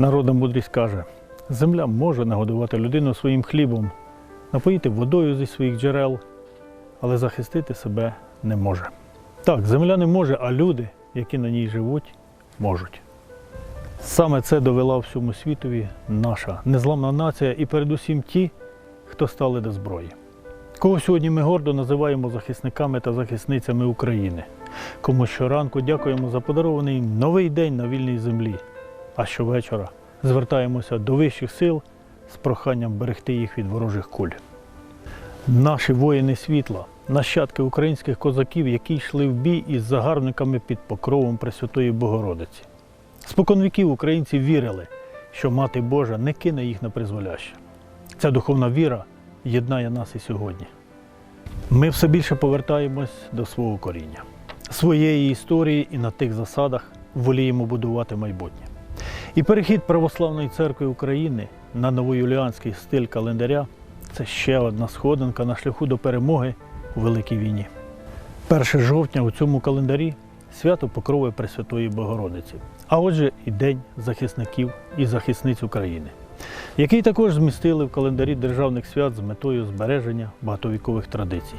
Народна мудрість каже, земля може нагодувати людину своїм хлібом, напоїти водою зі своїх джерел, але захистити себе не може. Так, земля не може, а люди, які на ній живуть, можуть. Саме це довела всьому світові наша незламна нація і передусім ті, хто стали до зброї. Кого сьогодні ми гордо називаємо захисниками та захисницями України, кому щоранку дякуємо за подарований новий день на вільній землі, а щовечора звертаємося до вищих сил з проханням берегти їх від ворожих куль. Наші воїни світла, нащадки українських козаків, які йшли в бій із загарбниками під покровом Пресвятої Богородиці. Спокон віків українці вірили, що Мати Божа не кине їх на призволяще. Ця духовна віра єднає нас і сьогодні. Ми все більше повертаємось до свого коріння, своєї історії і на тих засадах воліємо будувати майбутнє. І перехід Православної церкви України на новоюліанський стиль календаря це ще одна сходинка на шляху до перемоги у Великій війні. 1 жовтня у цьому календарі свято Покрови Пресвятої Богородиці, а отже, і День захисників і захисниць України, який також змістили в календарі державних свят з метою збереження багатовікових традицій.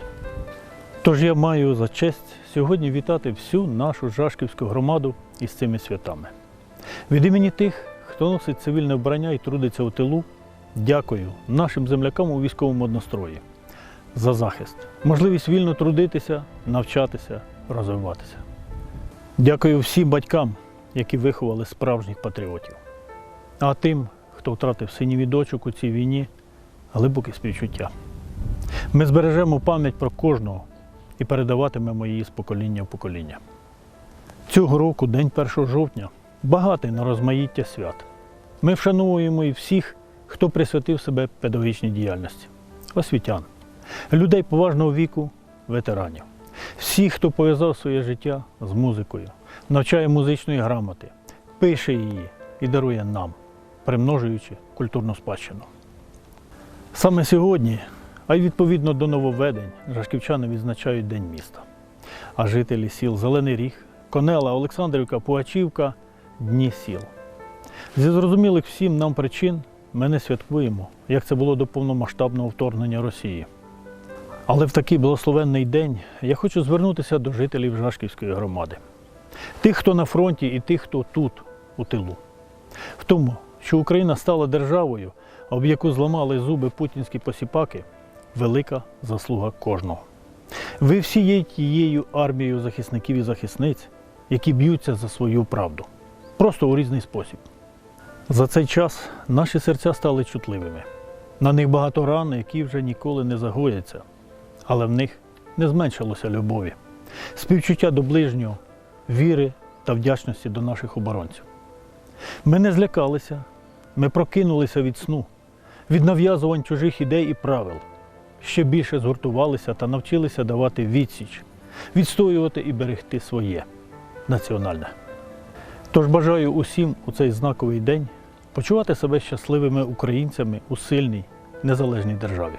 Тож я маю за честь сьогодні вітати всю нашу Жашківську громаду із цими святами. Від імені тих, хто носить цивільне вбрання і трудиться у тилу, дякую нашим землякам у військовому однострої за захист, можливість вільно трудитися, навчатися, розвиватися. Дякую всім батькам, які виховали справжніх патріотів. А тим, хто втратив синів і дочок у цій війні, глибоке співчуття. Ми збережемо пам'ять про кожного і передаватимемо її з покоління в покоління. Цього року, день 1 жовтня, багатий на розмаїття свят. Ми вшановуємо і всіх, хто присвятив себе педагогічній діяльності, освітян, людей поважного віку, ветеранів, всіх, хто пов'язав своє життя з музикою, навчає музичної грамоти, пише її і дарує нам, примножуючи культурну спадщину. Саме сьогодні, а й відповідно до нововведень, жашківчани відзначають День міста. А жителі сіл Зелений Ріг, Конела, Олександрівка, Пугачівка дні сіл. Зі зрозумілих всім нам причин ми не святкуємо, як це було до повномасштабного вторгнення Росії. Але в такий благословенний день я хочу звернутися до жителів Жашківської громади, тих, хто на фронті, і тих, хто тут, у тилу. В тому, що Україна стала державою, об яку зламали зуби путінські посіпаки, велика заслуга кожного. Ви всі є тією армією захисників і захисниць, які б'ються за свою правду, просто у різний спосіб. За цей час наші серця стали чутливими. На них багато ран, які вже ніколи не загояться, але в них не зменшилося любові, співчуття до ближнього, віри та вдячності до наших оборонців. Ми не злякалися, ми прокинулися від сну, від нав'язувань чужих ідей і правил, ще більше згуртувалися та навчилися давати відсіч, відстоювати і берегти своє національне. Тож бажаю усім у цей знаковий день почувати себе щасливими українцями у сильній, незалежній державі.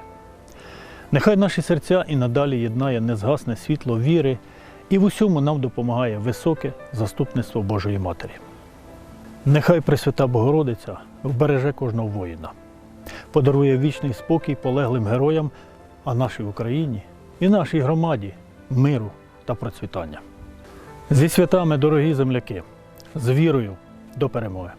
Нехай наші серця і надалі єднає незгасне світло віри і в усьому нам допомагає високе заступництво Божої Матері. Нехай Пресвята Богородиця вбереже кожного воїна, подарує вічний спокій полеглим героям, а нашій Україні і нашій громаді миру та процвітання. Зі святами, дорогі земляки, з вірою до перемоги.